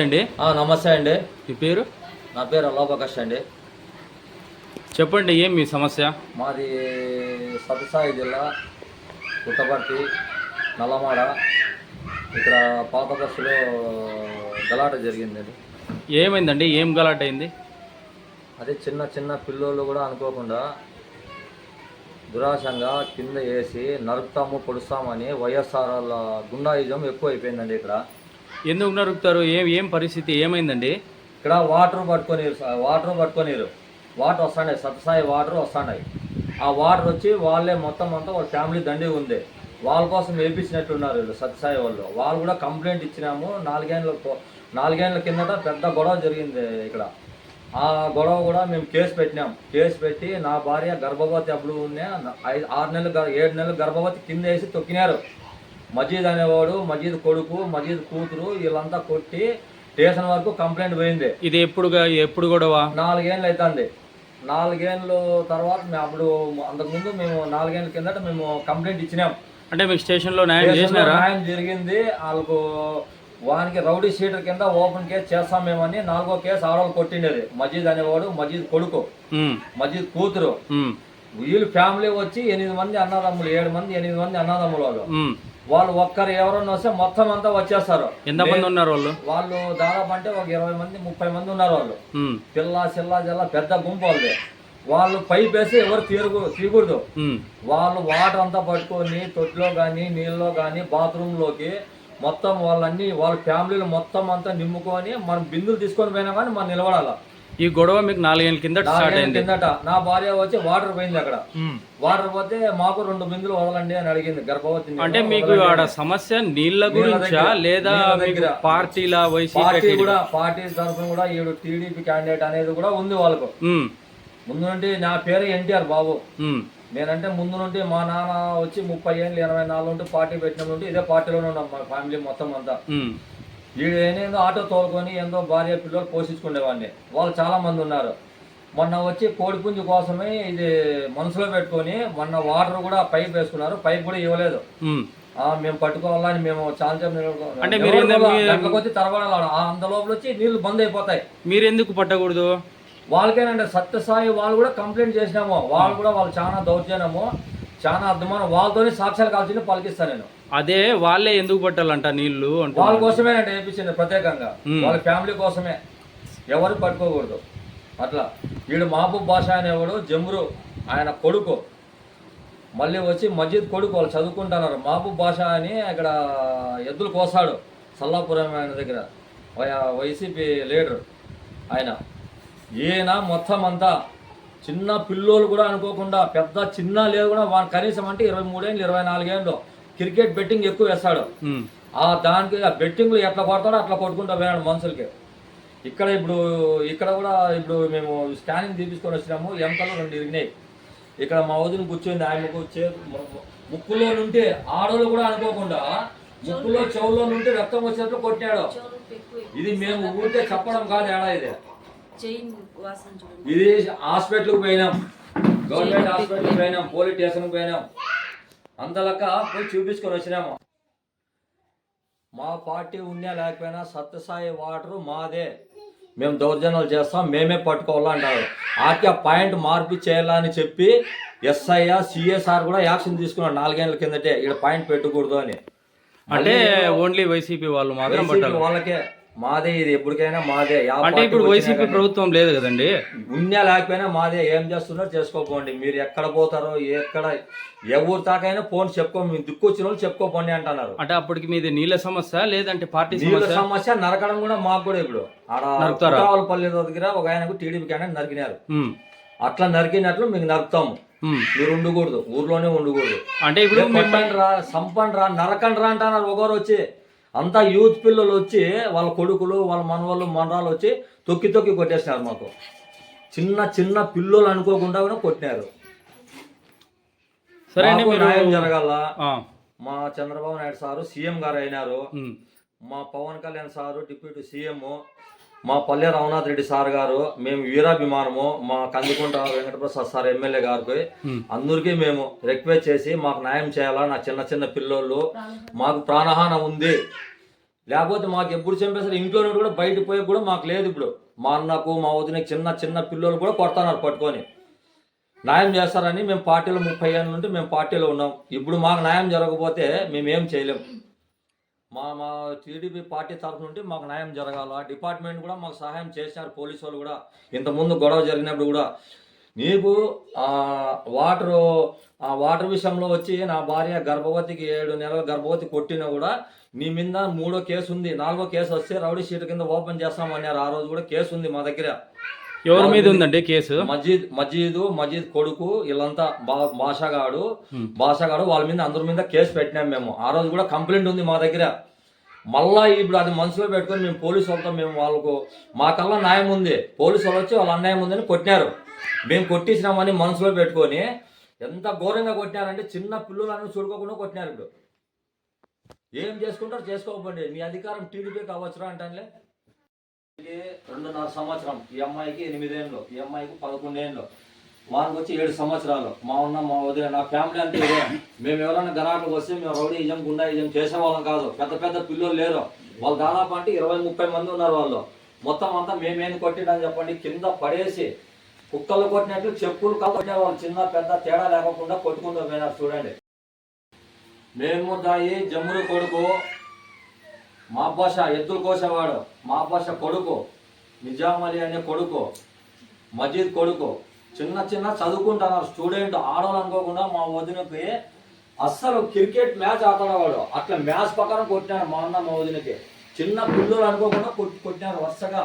అండి. ఆ, నమస్తే అండి. మీ పేరు? నా పేరు అల్లాబకాష్ అండి. చెప్పండి ఏం మీ సమస్య? మాది సత్యసాయి జిల్లా పుట్టపర్తి నల్లమాడ. ఇక్కడ పాత బస్సులో గలాట జరిగిందండి. ఏమైందండి? ఏం గలాట్ అయింది? అదే చిన్న చిన్న పిల్లోళ్ళు కూడా అనుకోకుండా దురాశంగా కింద వేసి నరుకుతాము పొడుస్తామని వైఎస్ఆర్ వాళ్ళ గుండాయిజం ఎక్కువ అయిపోయిందండి ఇక్కడ. ఎందుకు నరుకుతారు? ఏం ఏం పరిస్థితి? ఏమైందండి? ఇక్కడ వాటర్ పట్టుకొని వాటర్ పట్టుకొనిరు వాటర్ వస్తున్నాయి. సత్సాయి వాటర్ వస్తున్నాయి. ఆ వాటర్ వచ్చి వాళ్ళే మొత్తం అంతా వాళ్ళ ఫ్యామిలీ దండి ఉంది. వాళ్ళ కోసం వేపించినట్టున్నారు వీళ్ళు సత్సాయి వాళ్ళు. వాళ్ళు కూడా కంప్లైంట్ ఇచ్చినాము. నాలుగేళ్ళ నాలుగేళ్ళ కిందట పెద్ద గొడవ జరిగింది ఇక్కడ. ఆ గొడవ కూడా మేము కేసు పెట్టినాం. కేసు పెట్టి నా భార్య గర్భవతి అప్పుడు ఉన్న ఐదు ఆరు నెలలు ఏడు నెలలు గర్భవతి కింద వేసి తొక్కినారు. మజీద్ అనేవాడు మజీద్ కొడుకు మజీద్ కూతురు వీళ్ళంతా కొట్టి స్టేషన్ వరకు కంప్లైంట్ పోయింది. ఇది ఎప్పుడుగా ఎప్పుడు గొడవ? నాలుగేళ్ళు అవుతుంది నాలుగేళ్ళు తర్వాత మేము అప్పుడు అంతకుముందు మేము నాలుగేళ్ళ కిందట మేము కంప్లైంట్ ఇచ్చినాం. అంటే మీకు స్టేషన్లో న్యాయం చేసినారా? న్యాయం జరిగింది. వాళ్ళకు వానికి రౌడీ షీటర్ కింద ఓపెన్ కేసు చేస్తాం మేమని నాలుగో కేసు ఆడవాళ్ళు కొట్టిండేది. మజీద్ అనేవాడు మజీద్ కొడుకు మజీద్ కూతురు. వీళ్ళు ఫ్యామిలీ వచ్చి ఎనిమిది మంది అన్నదమ్ములు ఏడు మంది ఎనిమిది మంది అన్నదమ్ములు వాళ్ళు. వాళ్ళు ఒక్కరు ఎవరన్నా వస్తే మొత్తం అంతా వచ్చేస్తారు. ఎంతమంది ఉన్నారు వాళ్ళు? వాళ్ళు దాదాపు అంటే ఒక ఇరవై మంది ముప్పై మంది ఉన్నారు వాళ్ళు. పిల్ల చిల్ల జల్ల పెద్ద గుంపు వాళ్ళది. వాళ్ళు పైప్ వేసి ఎవరు తీరుగు తీయకూడదు. ఉమ్. వాళ్ళు వాటర్ అంతా పట్టుకొని తొట్టిలో కానీ నీళ్ళలో కానీ బాత్రూంలోకి మొత్తం వాళ్ళన్ని వాళ్ళ ఫ్యామిలీలు మొత్తం అంతా నింపుకొని మనం బిందులు తీసుకొని పోయినా కానీ మనం నిలబడాల? ఈ గొడవ మీకు నాలుగేళ్ళ కింద స్టార్ట్ నాలుగేళ్ళ అయింది. కిందట నా భార్య వచ్చి వాటర్ పోయింది అక్కడ. వాటర్ పోతే మాకు రెండు బిందులు వదలండి అని అడిగింది గర్భవతి అంటే మీకు ఆడ సమస్య నీళ్ళ గురించా లేదా. పార్టీల వైసీపీ పార్టీ కూడా పార్టీ తరఫున కూడా ఈడు టీడీపీ క్యాండిడేట్ అనేది కూడా ఉంది వాళ్ళకు. ముందు నుండి నా పేరు ఎన్టీఆర్ బాబు. నేనంటే ముందు నుండి మా నాన్న వచ్చి ముప్పై ఏళ్ళు ఇరవై నాలుగు నుండి పార్టీ పెట్టిన నుండి ఇదే పార్టీలోనే ఉన్నాం మా ఫ్యామిలీ మొత్తం అంతా. వీడు ఆటో తోలుకొని ఏందో భార్య పిల్లలు పోషించుకునేవాడిని. వాళ్ళు చాలా మంది ఉన్నారు. మొన్న వచ్చి కోడిపుంజు కోసమే ఇది మనసులో పెట్టుకొని మొన్న వాటర్ కూడా పైప్ వేసుకున్నారు. పైప్ కూడా ఇవ్వలేదు. మేము పట్టుకోవాలని మేము చాలా మీరు గంటలకు వచ్చి తరబడాలి? అంత లోపల వచ్చి నీళ్ళు బంద్ అయిపోతాయి. మీరెందుకు పట్టకూడదు? వాళ్ళకేనంటే సత్యసాయి వాళ్ళు కూడా కంప్లైంట్ చేసినాము. వాళ్ళు కూడా వాళ్ళు చాలా దౌర్జన్యము. చాలా అర్థమైన వాళ్ళతోనే సాక్ష్యాలు కాల్చి పలికిస్తాను నేను. అదే వాళ్ళే ఎందుకు పట్టాలంట నీళ్ళు అంటూ వాళ్ళ కోసమేనంటే వేయించింది ప్రత్యేకంగా. వాళ్ళ ఫ్యామిలీ కోసమే. ఎవరు పట్టుకోకూడదు. అట్లా. వీడు మహబూబ్ బాషా అనేవాడు జమ్రు ఆయన కొడుకు. మళ్ళీ వచ్చి మస్జిద్ కొడుకు వాళ్ళు చదువుకుంటున్నారు. మహబూబ్ బాషా అని ఇక్కడ ఎద్దులు కోసాడు సల్లాపురం ఆయన దగ్గర. వైసీపీ లీడర్ ఆయన. ఈయన మొత్తం అంతా చిన్న పిల్లోలు కూడా అనుకోకుండా పెద్ద చిన్న లేదు కూడా వాడు కనీసం అంటే ఇరవై మూడేళ్ళు ఇరవై నాలుగేళ్ళు క్రికెట్ బెట్టింగ్ ఎక్కువ వేస్తాడు. ఆ దానికి ఆ బెట్టింగ్లు ఎట్లా కొడతాడో అట్లా కొట్టుకుంటూ పోయాడు మనుషులకి. ఇక్కడ ఇప్పుడు ఇక్కడ కూడా ఇప్పుడు మేము స్కానింగ్ తీపించుకొని వచ్చినాము ఎంతలో రెండు ఇరిగినాయి. ఇక్కడ మా వదిన కూర్చొని ఆయనకు చే ముక్కులో నుండి ఆడోళ్ళు కూడా అనుకోకుండా ముక్కులో చెవుల్లో నుండి రక్తం వచ్చినట్లు కొట్టాడు ఇది మేము ఊరికే చెప్పడం కాదు ఏడా ఇది. ఇది హాస్పిటల్కి పోయినాం. గవర్నమెంట్ హాస్పిటల్కి పోయినాం. పోలీస్ స్టేషన్కి పోయినాం. అంతలక్క పోయి చూపించుకొని వచ్చినాము. మా పార్టీ ఉన్నా లేకపోయినా సత్యసాయి వాటర్ మాదే. మేము దౌర్జన్యాలు చేస్తాం మేమే పట్టుకోవాలంటారు ఆర్కే పాయింట్ మార్పు చేయాలని చెప్పి ఎస్ఐఆర్ సిఎస్ఆర్ కూడా యాక్షన్ తీసుకున్నాడు నాలుగేళ్ళ కిందటే. ఇక్కడ పాయింట్ పెట్టకూడదు అని. అంటే ఓన్లీ వైసీపీ వాళ్ళు మాత్రం వాళ్ళకే. మాదే ఇది ఎప్పటికైనా మాదే. అంటే ఇప్పుడు వైసీపీ కానీ. ప్రభుత్వం లేదు కదండి? ఉన్నా లేకపోయినా మాదే. ఏం చేస్తున్నారో చేసుకోపోండి మీరు ఎక్కడ పోతారో ఎక్కడ ఎవరు తాకైనా ఫోన్ చెప్పుకో. మీరు దిక్కు వచ్చిన వాళ్ళు చెప్పుకోపోండి అంటున్నారు. అంటే అప్పటికి మీది నీళ్ళ సమస్య లేదంటే పార్టీ నీళ్ళ సమస్య? నరకడం కూడా మాకు కూడా ఇప్పుడు. ఆడ నరుకుతారా? పల్లి దగ్గర ఒక ఆయనకు టీడీపీ క్యాండిడేట్ నరికినారు. అట్లా నరికినట్లు మీకు నరుకుతాము. మీరు ఉండకూడదు. ఊర్లోనే ఉండకూడదు. అంటే ఇప్పుడు కొట్టండి రా సంపండి రా నరకండి రా అంటున్నారు ఒకరు వచ్చి. అంతా యూత్ పిల్లలు వచ్చి వాళ్ళ కొడుకులు వాళ్ళ మనవాళ్ళు మనరాలు వచ్చి తొక్కి తొక్కి కొట్టేసినారు మాకు. చిన్న చిన్న పిల్లలు అనుకోకుండా కూడా కొట్టినారు. సరే న్యాయం జరగాల. మా చంద్రబాబు నాయుడు సారు సీఎం గారు అయినారు. మా Pavan Kalyan sir deputy CM. మా పల్లె రఘునాథ్ రెడ్డి సార్ గారు మేము వీరాభిమానము మా కందుకుంట వెంకటప్రసాద్ సార్ ఎమ్మెల్యే గారికి. అందరికీ మేము రిక్వెస్ట్ చేసి మాకు న్యాయం చేయాలా నా చిన్న చిన్న పిల్లోళ్ళు మాకు ప్రాణహాన ఉంది. లేకపోతే మాకు ఎప్పుడు చంపేస్తారు? ఇంట్లో నుండి కూడా బయట పోయి కూడా మాకు లేదు ఇప్పుడు. మా అన్నకు మా వదిన చిన్న చిన్న పిల్లలు కూడా కొడుతున్నారు పట్టుకొని. న్యాయం చేస్తారని మేము పార్టీలో ముప్పై ఏళ్ళ నుండి మేము పార్టీలో ఉన్నాం. ఇప్పుడు మాకు న్యాయం జరగకపోతే మేము ఏం చేయలేం. మా మా టీడీపీ పార్టీ తరఫు నుండి మాకు న్యాయం జరగాల. డిపార్ట్మెంట్ కూడా మాకు సహాయం చేశారు పోలీసు వాళ్ళు కూడా. ఇంతకుముందు గొడవ జరిగినప్పుడు కూడా. నీకు ఆ, వాటరు ఆ వాటర్ విషయంలో వచ్చి నా భార్య గర్భవతికి ఏడు నెలల గర్భవతి కొట్టినా కూడా నీ మీద మూడో కేసు ఉంది. నాలుగో కేసు వస్తే రౌడీ షీట్ కింద ఓపెన్ చేస్తామన్నారు. ఆ రోజు కూడా కేసు ఉంది మా దగ్గర. ఎవరి మీద ఉందండి కేసు? మజీద్ మజీద్ మజీద్ కొడుకు వీళ్ళంతా భాషగాడు భాషగాడు వాళ్ళ మీద అందరి మీద కేసు పెట్టినాం మేము. ఆ రోజు కూడా కంప్లైంట్ ఉంది మా దగ్గర. మళ్ళా ఇప్పుడు అది మనసులో పెట్టుకొని మేము పోలీసు వాళ్ళతో మేము వాళ్ళకు మాకల్లా న్యాయం ఉంది. పోలీసు వాళ్ళు వచ్చి వాళ్ళ అన్యాయం ఉందని కొట్టినారు. మేము కొట్టించినామని మనసులో పెట్టుకొని ఎంత ఘోరంగా కొట్టినారంటే చిన్న పిల్లలను చూడుకోకుండా కొట్టినారు ఇప్పుడు. ఏం చేసుకుంటారు? చేసుకోకపోండి. మీ అధికారం టీడీపీ కావచ్చురా అంటానులే. రెండున్నర సంవత్సరం ఈ అమ్మాయికి ఎనిమిదేళ్ళు ఈ అమ్మాయికి పదకొండేళ్ళు. మాకు వచ్చి ఏడు సంవత్సరాలు. మా ఉన్న మా వదిలే నా ఫ్యామిలీ అంటే ఇదే. మేము ఎవరైనా గరాటకు వస్తే మేము రౌడీ ఇజం గుండా ఇజం చేసేవాళ్ళం కాదు. పెద్ద పెద్ద పిల్లలు లేరు. వాళ్ళు దాదాపు అంటే ఇరవై ముప్పై మంది ఉన్నారు వాళ్ళు. మొత్తం అంతా మేమేం కొట్టిడని చెప్పండి కింద పడేసి కుక్కలు కొట్టినట్లు చెప్పులు కొట్టే వాళ్ళు చిన్న పెద్ద తేడా లేకుండా కొట్టుకుంటూ పోయినారు చూడండి. మేము దాయి జమ్ముడు కొడుకు మా భాష ఎద్దులు కోసేవాడు మా భాష కొడుకు నిజాం అలీ అనే కొడుకు మజీద్ కొడుకు. చిన్న చిన్న చదువుకుంటున్నారు స్టూడెంట్ ఆడవాళ్ళు అనుకోకుండా మా వదినకి అస్సలు క్రికెట్ మ్యాచ్ ఆడుతున్నవాడు అట్లా మ్యాచ్ ప్రకారం కొట్టినాడు మా అన్న మా వదినకి. చిన్న పిల్లలు అనుకోకుండా కొట్టి కొట్టినారు వరుసగా.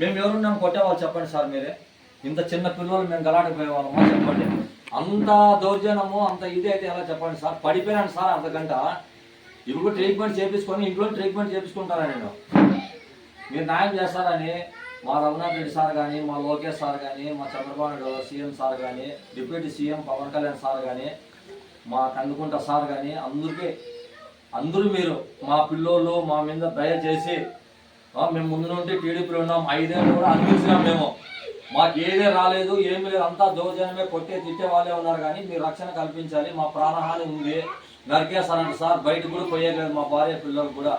మేము ఎవరున్నాం కొట్టేవాళ్ళు చెప్పండి సార్ మీరే. ఇంత చిన్న పిల్లలు మేము గలాటపోయేవాళ్ళమా చెప్పండి. అంత దౌర్జన్యము అంత ఇది అయితే ఎలా చెప్పండి సార్? పడిపోయినాను సార్ అంతకంట ఇప్పుడు ట్రీట్మెంట్ చేపించుకొని ఇంట్లో ట్రీట్మెంట్ చేపించుకుంటారా నేను? మీరు న్యాయం చేస్తారని మా రఘునాథ్ రెడ్డి సార్ కానీ మా లోకేష్ సార్ కానీ మా చంద్రబాబు నాయుడు సీఎం సార్ కానీ deputy CM Pavan Kalyan sir కానీ మా కందుకుంట సార్ కానీ అందరికీ అందరూ మీరు మా పిల్లోళ్ళు మా మీద దయచేసి మేము ముందు నుండి టీడీపీలో ఉన్నాం ఐదేళ్ళు కూడా అందించినాం మేము. మాకు ఏదే రాలేదు ఏమి లేదు అంతా దౌర్జన్యమే కొట్టే తిట్టే వాళ్ళే ఉన్నారు కానీ మీరు రక్షణ కల్పించాలి మా ప్రాణహాని ఉంది. నరికేస్తారంట సార్ బయటకు కూడా పోయేయలేదు మా భార్య పిల్లలు కూడా.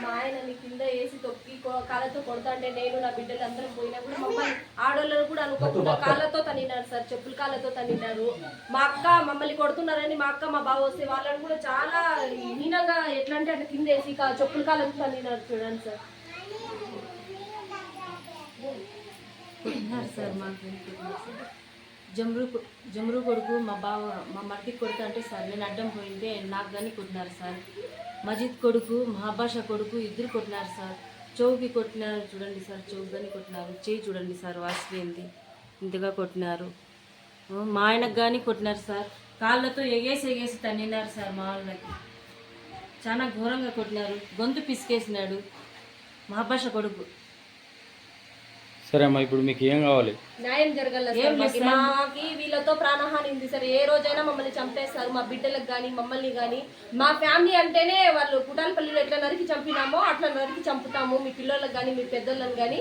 మా ఆయనని కింద వేసి తొక్కి కాళ్ళతో కొడతాంటే నేను నా బిడ్డలు అందరం పోయినా కూడా మమ్మల్ని ఆడోళ్ళని కూడా అనుకోకుండా కాళ్ళతో తన్నినారు సార్ చెప్పుల కాళ్ళతో తన్నినారు. మా అక్క మమ్మల్ని కొడుతున్నారని మా అక్క మా బావ వస్తే వాళ్ళని కూడా చాలా హీనంగా ఎట్లా అంటే అట్లా కింద వేసి చెప్పుల కాళ్ళతో తన్నినారు చూడండి సార్. సార్ మాకు. జమ్రు కొ- జమ్రు కొడుకు మా బావ మా మట్టి కొడుకు అంటే సార్ నేను అడ్డం పోయింటే నాకు కానీ కొట్టినారు సార్. మజిద్ కొడుకు మహాభాష కొడుకు ఇద్దరు కొట్టినారు సార్. చౌకి కొట్టినారు చూడండి సార్ చౌకి కానీ కొట్టినారు. చేయి చూడండి సార్ వాసిపోయింది ఇంతగా కొట్టినారు. మా ఆయనకు కానీ కొట్టినారు సార్. కాళ్ళతో ఎగేసి ఎగేసి తన్నినారు సార్ మా వాళ్ళకి. చాలా ఘోరంగా కొట్టినారు. గొంతు పిసికేసినాడు. మహాభాష కొడుకు. సరే అమ్మా ఇప్పుడు మీకు ఏం కావాలి? న్యాయం జరగాల సార్ మాకి. మాకి వీళ్ళతో ప్రాణహాని ఉంది సార్. ఏ రోజైనా మమ్మల్ని చంపేస్తారు మా బిడ్డలకు కానీ మమ్మల్ని కానీ మా ఫ్యామిలీ అంటేనే వాళ్ళు కుటాలపల్లిలో ఎట్లా నరికి చంపినామో అట్లా నరికి చంపుతాము. మీ పిల్లలకు కానీ మీ పెద్దలను కానీ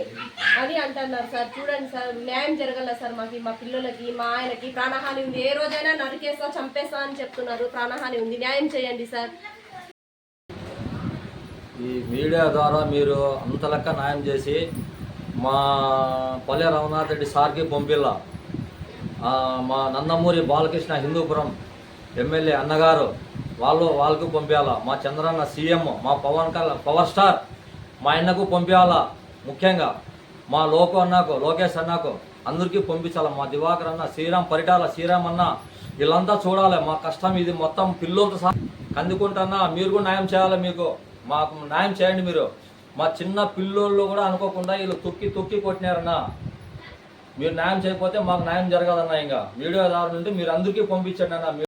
అని అంటున్నారు సార్. చూడండి సార్ న్యాయం జరగాల సార్ మాకి మా పిల్లలకి మా ఆయనకి ప్రాణహాని ఉంది. ఏ రోజైనా నరికేస్తా చంపేస్తా అని చెప్తున్నారు. ప్రాణహాని ఉంది. న్యాయం చేయండి సార్. ఈ మీడియా ద్వారా మీరు అంత లెక్క న్యాయం చేసి మా పల్లె రఘునాథ్ రెడ్డి సార్కి పంపిల్ల. మా నందమూరి బాలకృష్ణ హిందూపురం ఎమ్మెల్యే అన్నగారు వాళ్ళు వాళ్ళకు పంపించాల మా చంద్రన్న సీఎం మా పవన్ కళ్యాణ్ పవర్ స్టార్ మా అన్నకు పంపించాలా ముఖ్యంగా. మా లోకో అన్నకు లోకేష్ అన్నకు అందరికీ పంపించాల. మా దివాకర్ అన్న శ్రీరామ్ పరిటాల శ్రీరామ్ అన్న వీళ్ళంతా చూడాలి. మా కష్టం ఇది మొత్తం పిల్లలతో సహా. కందుకుంటున్నా మీరు కూడా న్యాయం చేయాలి మీకు. మాకు న్యాయం చేయండి మీరు. మా చిన్న పిల్లోళ్ళు కూడా అనుకోకుండా వీళ్ళు తొక్కి తొక్కి కొట్టినారన్నా. మీరు న్యాయం చేయకపోతే మాకు న్యాయం జరగదన్నా ఇంకా. వీడియో దారి నుండి మీరు అందరికీ పంపించండి అన్న.